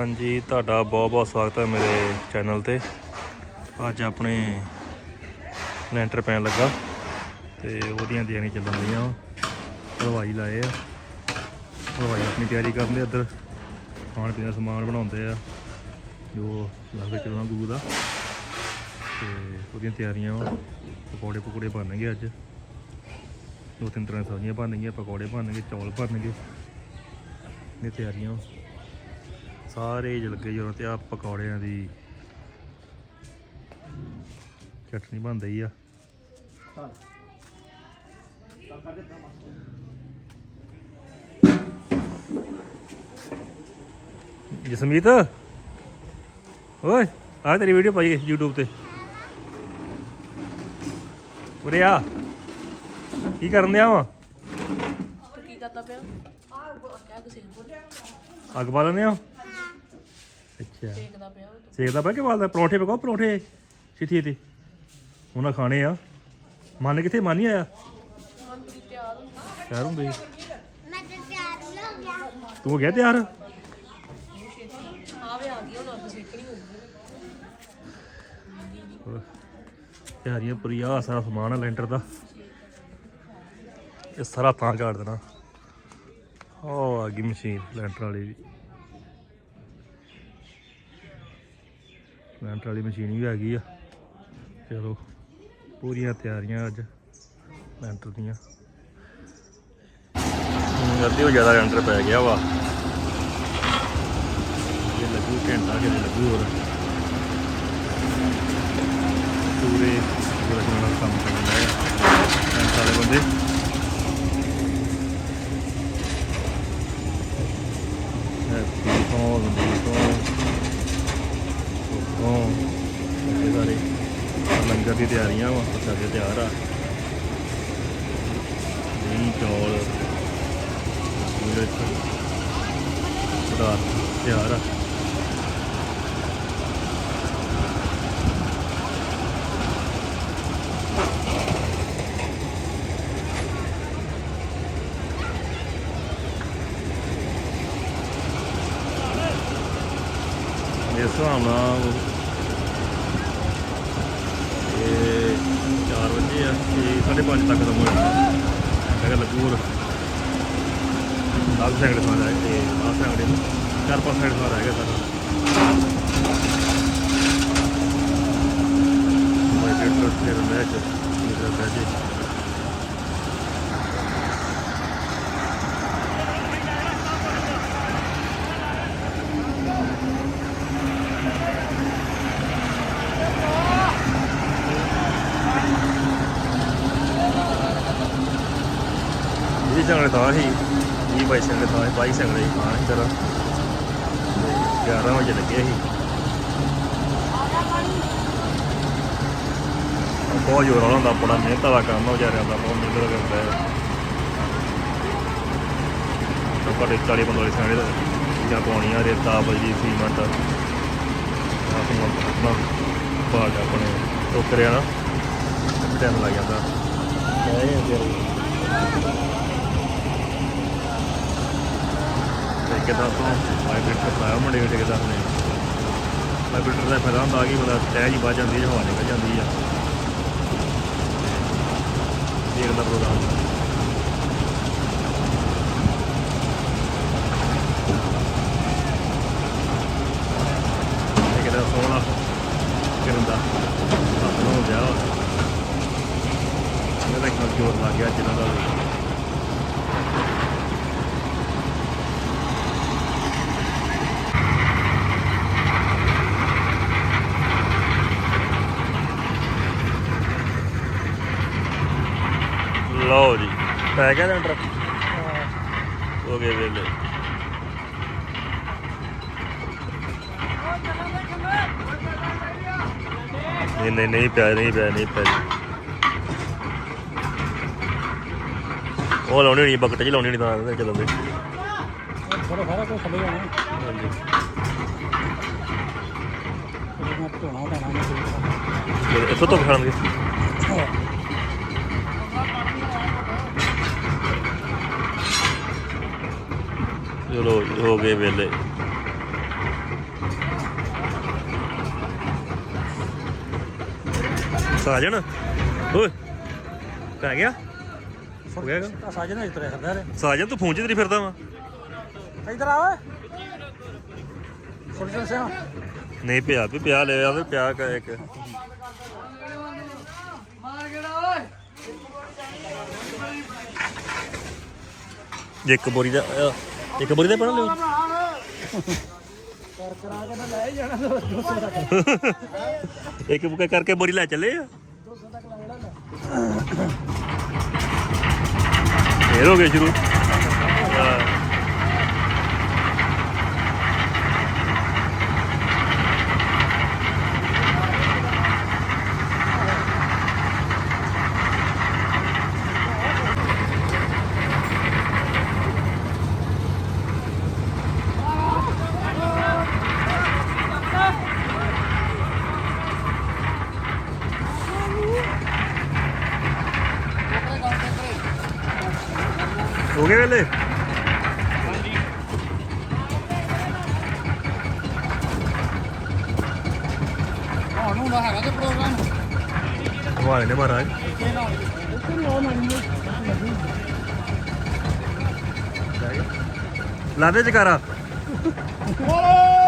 ਹਾਂਜੀ, ਤੁਹਾਡਾ ਬਹੁਤ ਬਹੁਤ ਸਵਾਗਤ ਹੈ ਮੇਰੇ ਚੈਨਲ ਤੇ। ਅੱਜ ਆਪਣੇ ਲੈਂਟਰ ਪੈਣ ਲੱਗਾ ਤੇ ਉਹਦੀਆਂ ਤਿਆਰੀਆਂ ਚੱਲਣ ਰਹੀਆਂ ਹਲਵਾਈ ਲਾਏ ਆ। ਹਲਵਾਈ ਆਪਣੀ ਤਿਆਰੀ ਕਰਦੇ ਇੱਧਰ। ਖਾਣ ਪੀਣ ਦਾ ਸਮਾਨ ਬਣਾਉਂਦੇ ਆ। ਜੋ ਲੱਗ ਚੱਲਣਾ ਗੁਰੂ ਦਾ। ਤੇ ਉਹਦੀਆਂ ਤਿਆਰੀਆਂ ਪਕੌੜੇ ਪਕੌੜੇ ਬਣਨਗੇ ਅੱਜ। ਦੋ ਤਿੰਨ ਤਰ੍ਹਾਂ ਦੀਆਂ ਸਬਜ਼ੀਆਂ ਬਣਨਗੀਆਂ, ਪਕੌੜੇ ਬਣਨਗੇ, ਚੌਲ ਬਣਨਗੇ। ਇਹ ਤਿਆਰੀਆਂ ਸਾਰੇ ਹੀ ਲੱਗੇ ਜਦੋਂ ਤੇ ਆ ਪਕੌੜਿਆਂ ਦੀ ਚਟਨੀ ਬਣਦੀ ਹੀ ਆ। ਜਸਮੀਤ ਓਏ ਆ ਤੇਰੀ ਵੀਡੀਓ ਪਾਈ YouTube ਤੇ। ਉਰੇ ਆ। ਕੀ ਕਰਨ ਦਿਆ ਵਾ? ਕੀ ਕਰਦਾ ਪਿਆ? ਅੱਗ ਬਾਲਨੇ ਆ ਅੱਛਾ। ਦੇਖਦਾ ਪਿਆ ਉਹ ਸੇਕਦਾ ਪਿਆ ਕਿ ਬਾਲਦਾ ਪਰੌਂਠੇ ਪਕਾਓ ਪਰੌਂਠੇ ਛੇਤੀ ਛੇਤੀ ਉਹਨਾਂ ਖਾਣੇ ਆ। ਮਨ ਕਿੱਥੇ ਮਨ ਨਹੀਂ ਆਇਆ? ਤਿਆਰ ਹੁੰਦਾ ਸ਼ਹਿਰ ਹੁੰਦੇ ਸੀ। ਮੈਂ ਤਾਂ ਤਿਆਰ ਹੋ ਗਿਆ। ਤੂੰ ਹੋ ਗਿਆ ਤਿਆਰ? ਆਵੇ ਆ ਗਈ ਹੁਣ ਅੱਗ ਸੇਕਣੀ ਹੋਊਗੀ। ਤਿਆਰੀਆਂ ਪੂਰੀ ਆ ਸਾਰਾ ਸਮਾਨ ਆ ਲੈਂਟਰ ਦਾ। ਇਹ ਸਾਰਾ ਤਾਂ ਝਾੜ ਦੇਣਾ। ਉਹ ਆ ਗਈ ਮਸ਼ੀਨ ਲੈਂਟਰ ਵਾਲੀ ਵੀ। ਲੈਂਟਰ ਵਾਲੀ ਮਸ਼ੀਨ ਵੀ ਆ ਗਈ ਆ। ਚਲੋ, ਪੂਰੀਆਂ ਤਿਆਰੀਆਂ ਅੱਜ, ਲੈਂਟਰ ਦੀਆਂ। ਹੁਣ ਅੱਧੇ ਤੋਂ ਜ਼ਿਆਦਾ ਲੈਂਟਰ ਪੈ ਗਿਆ ਵਾ। ਇਹ ਲੱਗੂ ਘੰਟਾ ਕਿਤੇ ਲੱਗੂ ਹੋਰ। ਪੂਰੇ ਪੂਰੇ ਨਾਲ ਕੰਮ ਕਰਨ ਦਾ ਹੈ ਸਾਰੇ ਬੰਦੇ। ਹੈਪੀ ਹੋਲ ਦੀ ਤੋਂ ਤੋਂ ਇਹ ਸਾਰੇ ਆਹ ਲੰਗਰ ਦੀ ਤਿਆਰੀਆਂ ਵਾ ਪ੍ਰਸ਼ਾਦੇ ਤਿਆਰ ਆ ਨਹੀਂ ਚੌਲ ਪੂਰੇ ਪਦਾਰਥ ਤਿਆਰ ਆ ਇਸ ਹਿਸਾਬ ਨਾਲ ਇਹ 4 ਵਜੇ ਆ ਤੇ 5:30 ਤੱਕ ਦਾ ਹੋਇਆ ਹੈਗਾ ਲੱਗੂ ਹੋਰ। 10 ਸਾਰਾ ਹੈ ਤੇ 10 ਸੈਕਿੰਡ ਚਾਰ ਪੰਜ ਸਾਈਡ ਸਾਰਾ ਹੈਗਾ ਸਾਰਾ ਮੈਂ ਡੇਟ ਤੇ ਮੈਚ ਮੇਰਾ ਬੈਜੇ ਇਹ ਜੰਗਲ ਤਾਂ ਹੀ ਇਹ ਬਾਈ ਸੰਗਤ ਤਾਂ ਬਾਈ ਸੰਗਤ ਹੀ ਖਾਣ ਇਸ ਤਰ੍ਹਾਂ 11 ਵਜੇ ਲੱਗੇ ਸੀ। ਬਹੁਤ ਜ਼ੋਰ ਵਾਲਾ ਹੁੰਦਾ, ਬੜਾ ਮਿਹਨਤ ਵਾਲਾ ਕੰਮ ਆ ਵਿਚਾਰਿਆਂ ਦਾ, ਬਹੁਤ ਮਿਹਨਤ ਕਰਦਾ ਹੈ ਤਾਂ 40 45 ਸਾੜੇ ਦਾ ਚੀਜ਼ਾਂ ਪਾਉਣੀਆਂ, ਰੇਤਾ, ਬਜਰੀ, ਸੀਮੈਂਟ। ਆਪਣਾ ਆਪਣਾ ਬਾਗ ਆਪਣੇ ਟੋਕਰਿਆਂ ਨਾ ਟਾਈਮ ਲੱਗ ਜਾਂਦਾ ਇਹ ਫਿਰ ਠੇਕੇਦਾਰ ਤੋਂ ਵਾਈਬ੍ਰੇਟਰ ਪਾਇਆ ਮੁੰਡੇ ਠੇਕੇਦਾਰ ਨੇ ਵਾਈਬ੍ਰੇਟਰ ਦਾ ਫਾਇਦਾ ਹੁੰਦਾ ਕਿ ਮਤਲਬ ਤਹਿ ਜੀ ਵੱਜ ਜਾਂਦੀ ਹੈ ਹਵਾ ਨਿਕਲ ਜਾਂਦੀ ਆ। ਦੇਖ ਦਾ ਪ੍ਰੋਗਰਾਮ ਠੇਕੇਦਾਰ ਸੋਹਣਾ ਕਰਨ ਦਾ ਆਪਣਾ ਹੋ ਗਿਆ ਇਹਦਾ ਇੱਕ ਜੋਰ ਲੱਗ ਗਿਆ ਜਿਹਨਾਂ ਦਾ ਵੀ ਲਓ ਜੀ। ਪੈ ਗਿਆ ਲੈਂਟਰ? ਹੋ। ਗਏ ਵੇਲੇ ਨਹੀਂ ਨਹੀਂ ਨਹੀਂ ਪਿਆ ਨਹੀਂ ਪਿਆ ਨਹੀਂ ਪਿਆ। ਉਹ ਲਾਉਣੀ ਨਹੀਂ ਬਕਟ ਚ ਲਾਉਣੀ ਨਹੀਂ ਤਾਂ ਚੱਲਦੇ ਥੋੜਾ ਸਾਰਾ ਕੁਝ ਥੱਲੇ ਜਾਣਾ। ਹਾਂਜੀ। ਨਹੀਂ ਇੱਥੋਂ ਤੋਂ ਖਾਣਗੇ। ਚਲੋ ਹੋ ਗਏ ਵੇਲੇ। ਸਾਜਣ ਓਏ ਪੈ ਗਿਆ? ਹੋ ਗਿਆ ਗਾ? ਸਾਜਨ ਅਜ ਤੁਰਿਆ ਫਿਰਦਾ ਰੇ ਸਾਜਣ ਤੂੰ ਫੋਨ 'ਚ ਤੇਰੀ ਫਿਰਦਾ ਵਾ? ਇਧਰ ਆ ਓਏ। ਸੁਰਜਨ ਸਿੰਘ। ਨਹੀਂ ਪਿਆ ਵੀ ਪਿਆ ਲੈ ਆ ਤੇ ਪਿਆ ਕਾ ਇੱਕ। ਇੱਕ ਬੋਰੀ ਦਾ ਇੱਕ ਬੋਰੀ ਦਾ ਪੜ ਲਿਓ। ਕਰ ਕਰਾ ਕੇ ਤਾਂ ਲੈ ਜਾਣਾ 200 ਤੱਕ ਇੱਕ ਬੁਕੇ ਕਰਕੇ ਬੋਰੀ ਲੈ ਚੱਲੇ ਆ। 200 ਤੱਕ ਲੈ ਜਾਣਾ ਫੇਰ ਹੋ ਗਏ ਸ਼ੁਰੂ ਹਾਂ। ਹੋ ਗਏ ਵੇਲੇ? ਹੁਣ ਹੁੰਦਾ ਹੈਗਾ ਤੇ ਪ੍ਰੋਗਰਾਮ। ਹਵਾਲੇ ਨੇ ਮਹਾਰਾਜ ਲਾ ਦੇ ਜਕਾਰਾ। ਓਏ